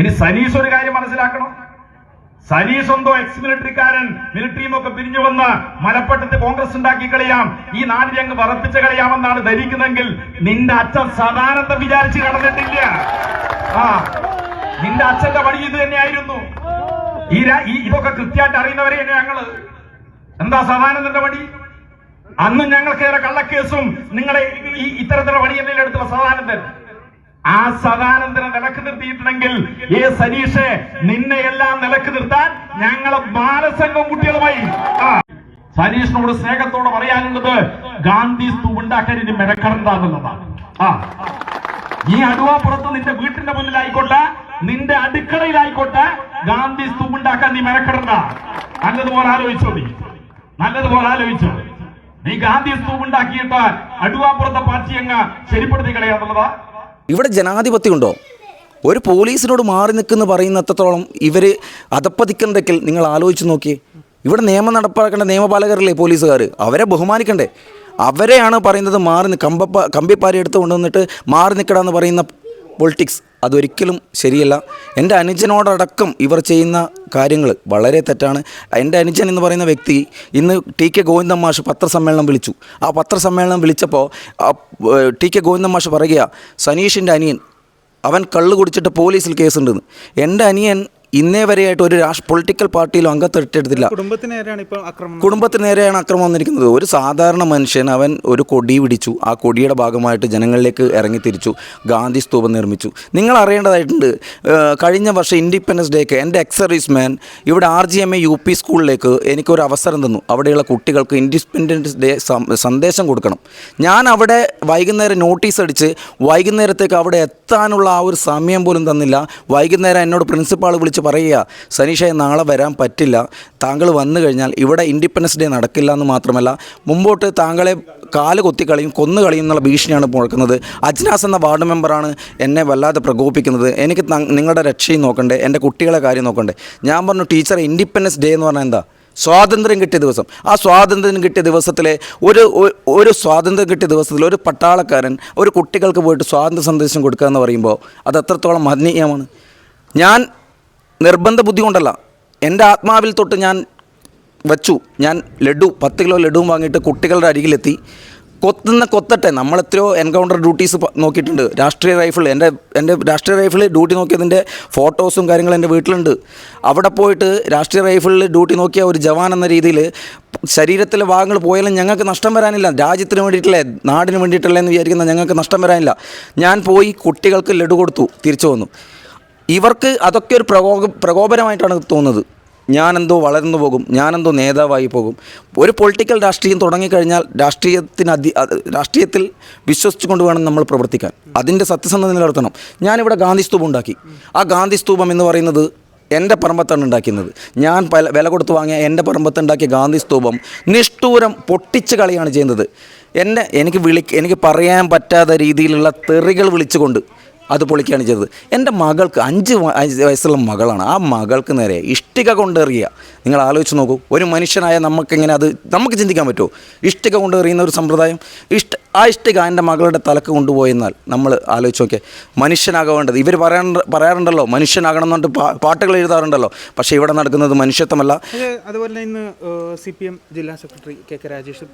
ഇനി സനീഷ് ഒരു കാര്യം മനസ്സിലാക്കണം. സനീഷ് എന്തോ എക്സ് മിലിറ്ററിക്കാരൻ മിലിറ്ററിയും ഒക്കെ പിരിഞ്ഞു വന്ന് മലപ്പട്ടത്ത് കോൺഗ്രസ് ഉണ്ടാക്കി കളയാം. ഈ നാടിനെ അങ്ങ് വറപ്പിച്ച് കളയാമെന്നാണ് ധരിക്കുന്നതെങ്കിൽ നിന്റെ അച്ഛൻ സദാനന്ദം വിചാരിച്ച് കടന്നിട്ടില്ല. ആ നിന്റെ അച്ഛന്റെ പണി ഇത് തന്നെയായിരുന്നു. ഈ ഇതൊക്കെ കൃത്യമായിട്ട് അറിയുന്നവരെ ഞങ്ങൾ? എന്താ സദാനന്ദന്റെ പണി അന്ന് ഞങ്ങൾക്കേറെ കള്ളക്കേസും നിങ്ങളെ ഈ ഇത്തരത്തിലുള്ള പണിയെല്ലാം എടുത്തുള്ള സദാനന്ദൻ? ആ സദാനന്ദനെ നിലയ്ക്ക് നിർത്തിയിട്ടുണ്ടെങ്കിൽ ഈ സനീഷെ നിന്നെ എല്ലാം നിലയ്ക്ക് നിർത്താൻ ഞങ്ങളെ ബാലസംഘം കുട്ടികളുമായി. സനീഷിനോട് സ്നേഹത്തോടെ പറയാനുള്ളത് ഗാന്ധി സ്തൂപുണ്ടാക്കാൻ ഇനി മെനക്കടണ്ടെന്നുള്ളതാണ്. ആ. ഈ അടുവാപ്പുറത്ത് നിന്റെ വീട്ടിന്റെ മുന്നിലായിക്കോട്ടെ നിന്റെ അടുക്കളയിലായിക്കോട്ടെ ഗാന്ധി സ്തൂപുണ്ടാക്കാൻ നീ മെനക്കെടണ്ട. നല്ലതുപോലെ ആലോചിച്ചോ നീ. നല്ലതുപോലെ ആലോചിച്ചോ. നീ ഗാന്ധി സ്തൂപുണ്ടാക്കിയിട്ട് അടുവാപ്പുറത്തെ പാർട്ടി അങ്ങ് ശരിപ്പെടുത്തി കളയാന്നുള്ളതാ. ഇവിടെ ജനാധിപത്യം ഉണ്ടോ? ഒരു പോലീസിനോട് മാറി നിൽക്കുന്നു പറയുന്നത്രത്തോളം ഇവർ അതപ്പതിക്കണ്ടെങ്കിൽ നിങ്ങൾ ആലോചിച്ച് നോക്കി ഇവിടെ നിയമം നടപ്പാക്കേണ്ട നിയമപാലകരല്ലേ പോലീസുകാർ അവരെ ബഹുമാനിക്കണ്ടേ? അവരെയാണ് പറയുന്നത് മാറി കമ്പപ്പ കമ്പിപ്പാരി എടുത്ത് കൊണ്ടുവന്നിട്ട് മാറി നിൽക്കടാന്ന് പറയുന്ന പൊളിറ്റിക്സ് അതൊരിക്കലും ശരിയല്ല. എന്റെ അനുജനോടടക്കം ഇവർ ചെയ്യുന്ന കാര്യങ്ങൾ വളരെ തെറ്റാണ്. എന്റെ അനുജൻ എന്ന് പറയുന്ന വ്യക്തി ഇന്ന് ടി കെ ഗോവിന്ദൻ മാഷ് പത്രസമ്മേളനം വിളിച്ചു. ആ പത്രസമ്മേളനം വിളിച്ചപ്പോൾ ടി കെ ഗോവിന്ദൻ മാഷ് പറയുക സനീഷിന്റെ അനിയൻ അവൻ കള്ള് കുടിച്ചിട്ട് പോലീസിൽ കേസുണ്ടെന്ന്. എന്റെ അനിയൻ ഇന്നേ വരെയായിട്ട് ഒരു രാഷ്ട്ര പൊളിറ്റിക്കൽ പാർട്ടിയിലും അംഗത്തെടുത്തിട്ടില്ല കുടുംബത്തിന് നേരെയാണ് ഇപ്പോൾ ആക്രമണം. കുടുംബത്തിന് നേരെയാണ് അക്രമം വന്നിരിക്കുന്നത്. ഒരു സാധാരണ മനുഷ്യൻ അവൻ ഒരു കൊടി പിടിച്ചു. ആ കൊടിയുടെ ഭാഗമായിട്ട് ജനങ്ങളിലേക്ക് ഇറങ്ങി തിരിച്ചു. ഗാന്ധി സ്തൂപം നിർമ്മിച്ചു. നിങ്ങൾ അറിയേണ്ടതായിട്ടുണ്ട് കഴിഞ്ഞ വർഷം ഇൻഡിപെൻഡൻസ് ഡേക്ക് എന്റെ എക്സ് സർവീസ് മാൻ ഇവിടെ R G M A U P സ്കൂളിലേക്ക് എനിക്കൊരു അവസരം തന്നു. അവിടെയുള്ള കുട്ടികൾക്ക് ഇൻഡിപെൻഡൻസ് ഡേ സന്ദേശം കൊടുക്കണം. ഞാൻ അവിടെ വൈകുന്നേരം നോട്ടീസ് അടിച്ച് വൈകുന്നേരത്തേക്ക് അവിടെ എത്താനുള്ള ആ ഒരു സമയം പോലും തന്നില്ല. വൈകുന്നേരം എന്നോട് പ്രിൻസിപ്പാൾ വിളിച്ച് പറയുക സനീഷയെ നാളെ വരാൻ പറ്റില്ല. താങ്കൾ വന്നു കഴിഞ്ഞാൽ ഇവിടെ ഇൻഡിപെൻഡൻസ് ഡേ നടക്കില്ല എന്ന് മാത്രമല്ല മുമ്പോട്ട് താങ്കളെ കാൽ കൊത്തിക്കളയും കൊന്നു കളയും എന്നുള്ള ഭീഷണിയാണ് മുഴക്കുന്നത് അജ്നാസ് എന്ന വാർഡ് മെമ്പറാണ് എന്നെ വല്ലാതെ പ്രകോപിക്കുന്നത് എനിക്ക് നിങ്ങളുടെ രക്ഷയും നോക്കണ്ടേ എന്റെ കുട്ടികളെ കാര്യം നോക്കണ്ടേ. ഞാൻ പറഞ്ഞു ടീച്ചർ ഇൻഡിപെൻഡൻസ് ഡേ എന്ന് പറഞ്ഞാൽ എന്താ? സ്വാതന്ത്ര്യം കിട്ടിയ ദിവസം. ആ സ്വാതന്ത്ര്യം കിട്ടിയ ദിവസത്തിലെ ഒരു ഒരു സ്വാതന്ത്ര്യം കിട്ടിയ ദിവസത്തിൽ ഒരു പട്ടാളക്കാരൻ ഒരു കുട്ടികൾക്ക് പോയിട്ട് സ്വാതന്ത്ര്യ സന്ദേശം കൊടുക്കുക എന്ന് പറയുമ്പോൾ അത് എത്രത്തോളം മഹനീയമാണ്. ഞാൻ നിർബന്ധ ബുദ്ധി കൊണ്ടല്ല. എന്റെ ആത്മാവിൽ തൊട്ട് ഞാൻ വച്ചു. ഞാൻ ലഡു പത്ത് കിലോ ലഡുവും വാങ്ങിയിട്ട് കുട്ടികളുടെ അരികിലെത്തി. കൊത്തുന്ന കൊത്തട്ടെ. നമ്മൾ എത്രയോ എൻകൗണ്ടർ ഡ്യൂട്ടീസ് നോക്കിയിട്ടുണ്ട്. രാഷ്ട്രീയ റൈഫിൾ എന്റെ എന്റെ രാഷ്ട്രീയ റൈഫിൾ ഡ്യൂട്ടി നോക്കിയതിന്റെ ഫോട്ടോസും കാര്യങ്ങളും എന്റെ വീട്ടിലുണ്ട്. അവിടെ പോയിട്ട് രാഷ്ട്രീയ റൈഫിളിൽ ഡ്യൂട്ടി നോക്കിയ ഒരു ജവാൻ എന്ന രീതിയിൽ ശരീരത്തിലെ ഭാഗങ്ങൾ പോയാലും ഞങ്ങൾക്ക് നഷ്ടം വരാനില്ല. രാജ്യത്തിന് വേണ്ടിയിട്ടല്ലേ നാടിന് വേണ്ടിയിട്ടല്ലേ എന്ന് വിചാരിക്കുന്ന ഞങ്ങൾക്ക് നഷ്ടം വരാനില്ല. ഞാൻ പോയി കുട്ടികൾക്ക് ലഡു കൊടുത്തു. തിരിച്ചു വന്നു. ഇവർക്ക് അതൊക്കെ ഒരു പ്രകോപ പ്രകോപനമായിട്ടാണ് തോന്നുന്നത്. ഞാനെന്തോ വളർന്നു പോകും ഞാനെന്തോ നേതാവായി പോകും. ഒരു പൊളിറ്റിക്കൽ രാഷ്ട്രീയം തുടങ്ങിക്കഴിഞ്ഞാൽ രാഷ്ട്രീയത്തിന് അത് രാഷ്ട്രീയത്തിൽ വിശ്വസിച്ചുകൊണ്ട് വേണം നമ്മൾ പ്രവർത്തിക്കാൻ. അതിന്റെ സത്യസന്ധത നിലനിർത്തണം. ഞാനിവിടെ ഗാന്ധി സ്തൂപം ഉണ്ടാക്കി. ആ ഗാന്ധി സ്തൂപം എന്ന് പറയുന്നത് എന്റെ പറമ്പത്താണ് ഉണ്ടാക്കുന്നത് ഞാൻ പല വില കൊടുത്ത് വാങ്ങിയ എന്റെ പറമ്പത്ത് ഉണ്ടാക്കിയ ഗാന്ധി സ്തൂപം നിഷ്ഠൂരം പൊട്ടിച്ച് കളിയാണ് ചെയ്യുന്നത് എന്നെ എനിക്ക് വിളി എനിക്ക് പറയാൻ പറ്റാത്ത രീതിയിലുള്ള തെറികൾ വിളിച്ചുകൊണ്ട് അത് പൊളിക്കുകയാണ് ചെയ്തത്. എന്റെ മകൾക്ക് അഞ്ച് വയസ്സുള്ള മകളാണ്. ആ മകൾക്ക് നേരെ ഇഷ്ടിക കൊണ്ടെറിയുക നിങ്ങൾ ആലോചിച്ച് നോക്കൂ. ഒരു മനുഷ്യനായ നമുക്കെങ്ങനെ അത് നമുക്ക് ചിന്തിക്കാൻ പറ്റുമോ? ഇഷ്ടിക കൊണ്ടെറിയുന്ന ഒരു സമ്പ്രദായം ഇഷ്ട ആ ഇഷ്ടിക എന്റെ മകളുടെ തലക്ക് കൊണ്ടുപോയെന്നാൽ നമ്മൾ ആലോചിച്ച് നോക്കിയാൽ മനുഷ്യനാകേണ്ടത് ഇവർ പറയാൻ പറയാറുണ്ടല്ലോ മനുഷ്യനാകണം എന്നിട്ട് പാട്ടുകൾ എഴുതാറുണ്ടല്ലോ. പക്ഷേ ഇവിടെ നടക്കുന്നത് മനുഷ്യത്വമല്ല. അതുപോലെ തന്നെ ഇന്ന് സി പി എം ജില്ലാ സെക്രട്ടറി കെ കെ രാജേഷ്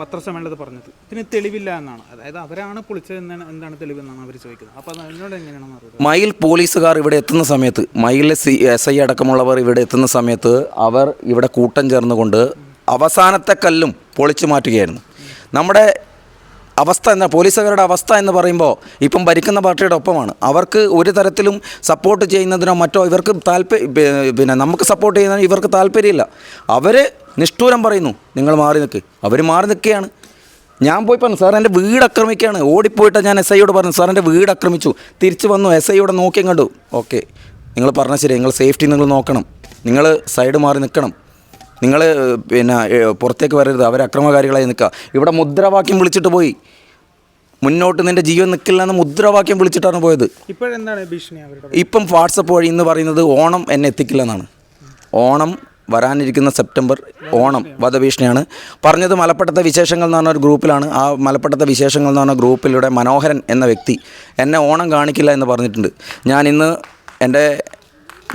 പത്രസമ്മേളനത്തിൽ പറഞ്ഞത് ഇതിന് തെളിവില്ല എന്നാണ്. അതായത് അവരാണ് പൊളിച്ചത് എന്നാണ് എന്താണ് തെളിവെന്നാണ് അവർ ചോദിക്കുന്നത്. അപ്പോൾ അത് അതിനോട് എങ്ങനെയാണെന്ന് അറിയുന്നത് മയിൽ പോലീസുകാർ ഇവിടെ എത്തുന്ന സമയത്ത് മയിലെ സി എസ് ഐ അടക്കമുള്ളവർ ഇവിടെ എത്തുന്ന സമയത്ത് അവർ ഇവിടെ കൂട്ടം ചേർന്നുകൊണ്ട് അവസാനത്തെ കല്ലും പൊളിച്ചു മാറ്റുകയായിരുന്നു. നമ്മുടെ അവസ്ഥ എന്ന പോലീസുകാരുടെ അവസ്ഥ എന്ന് പറയുമ്പോൾ ഇപ്പം ഭരിക്കുന്ന പാർട്ടിയുടെ ഒപ്പമാണ്. അവർക്ക് ഒരു തരത്തിലും സപ്പോർട്ട് ചെയ്യുന്നതിനോ മറ്റോ ഇവർക്ക് താല്പര്യം പിന്നെ നമുക്ക് സപ്പോർട്ട് ചെയ്യുന്നതിന് ഇവർക്ക് താല്പര്യമില്ല. അവർ നിഷ്ഠൂരം പറയുന്നു നിങ്ങൾ മാറി നിൽക്ക് അവർ മാറി നിൽക്കുകയാണ്. ഞാൻ പോയി പറഞ്ഞു സാർ എന്റെ വീട് ആക്രമിക്കുകയാണ്. ഓടിപ്പോയിട്ട് ഞാൻ എസ് ഐയോട് പറഞ്ഞു സാർ എന്റെ വീട് ആക്രമിച്ചു. തിരിച്ചു വന്നു എസ് ഐയോടെ നോക്കിയും കണ്ടു. ഓക്കെ നിങ്ങൾ പറഞ്ഞ ശരി നിങ്ങൾ സേഫ്റ്റി നിങ്ങൾ നോക്കണം. നിങ്ങൾ സൈഡ് മാറി നിൽക്കണം. നിങ്ങൾ പിന്നെ പുറത്തേക്ക് വരരുത്. അവർ അക്രമകാരികളായി നിൽക്കുക. ഇവിടെ മുദ്രാവാക്യം വിളിച്ചിട്ട് പോയി. മുന്നോട്ട് നിന്റെ ജീവൻ നിൽക്കില്ല എന്ന് മുദ്രാവാക്യം വിളിച്ചിട്ടാണ് പോയത്. ഇപ്പോഴെന്താണ് ഭീഷണി അവരുടെ ഇപ്പം വാട്സപ്പ് വഴി ഇന്ന് പറയുന്നത് ഓണം എന്നെ എത്തിക്കില്ല എന്നാണ്. ഓണം വരാനിരിക്കുന്ന സെപ്റ്റംബർ ഓണം വധഭീഷണിയാണ്. പറഞ്ഞത് മലപ്പട്ടത്തെ വിശേഷങ്ങൾ എന്ന് പറഞ്ഞ ഒരു ഗ്രൂപ്പിലാണ്. ആ മലപ്പട്ടത്തെ വിശേഷങ്ങൾ എന്ന് പറഞ്ഞ ഗ്രൂപ്പിലൂടെ മനോഹരൻ എന്ന വ്യക്തി എന്നെ ഓണം കാണിക്കില്ല എന്ന് പറഞ്ഞിട്ടുണ്ട്. ഞാൻ ഇന്ന് എന്റെ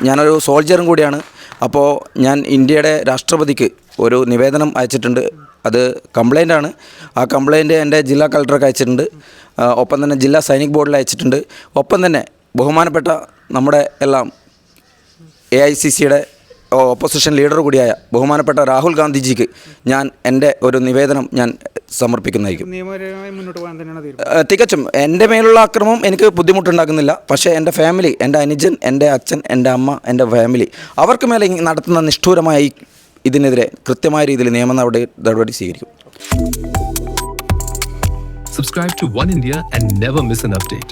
ഞാനൊരു സോൾജറും കൂടിയാണ്. അപ്പോൾ ഞാൻ ഇന്ത്യയുടെ രാഷ്ട്രപതിക്ക് ഒരു നിവേദനം അയച്ചിട്ടുണ്ട്. അത് കംപ്ലൈന്റ് ആണ്. ആ കംപ്ലൈന്റ് എന്റെ ജില്ലാ കളക്ടർക്ക് അയച്ചിട്ടുണ്ട്. ഒപ്പം തന്നെ ജില്ലാ സൈനിക് ബോർഡിൽ അയച്ചിട്ടുണ്ട്. ഒപ്പം തന്നെ ബഹുമാനപ്പെട്ട നമ്മുടെ എല്ലാം എ ഐ സി സിയുടെ ഓപ്പോസിഷൻ ലീഡർ കൂടിയായ ബഹുമാനപ്പെട്ട രാഹുൽ ഗാന്ധിജിക്ക് ഞാൻ എന്റെ ഒരു നിവേദനം ഞാൻ സമർപ്പിക്കുന്നതായിരിക്കും. നിയമപരമായി മുന്നോട്ട് പോകാൻ തന്നെയാണ് തീരുമാനം. തികച്ചും. എന്റെ മേലുള്ള ആക്രമം എനിക്ക് ബുദ്ധിമുട്ടുണ്ടാക്കുന്നില്ല. പക്ഷേ എന്റെ ഫാമിലി എന്റെ അനുജൻ എന്റെ അച്ഛൻ എന്റെ അമ്മ എന്റെ ഫാമിലി അവർക്ക് മേലെ ഈ നടത്തുന്ന നിഷ്ഠൂരമായ ഈ ഇതിനെതിരെ കൃത്യമായ രീതിയിൽ നിയമ നടപടി നടപടി സ്വീകരിക്കും. Subscribe to One India and never miss an update.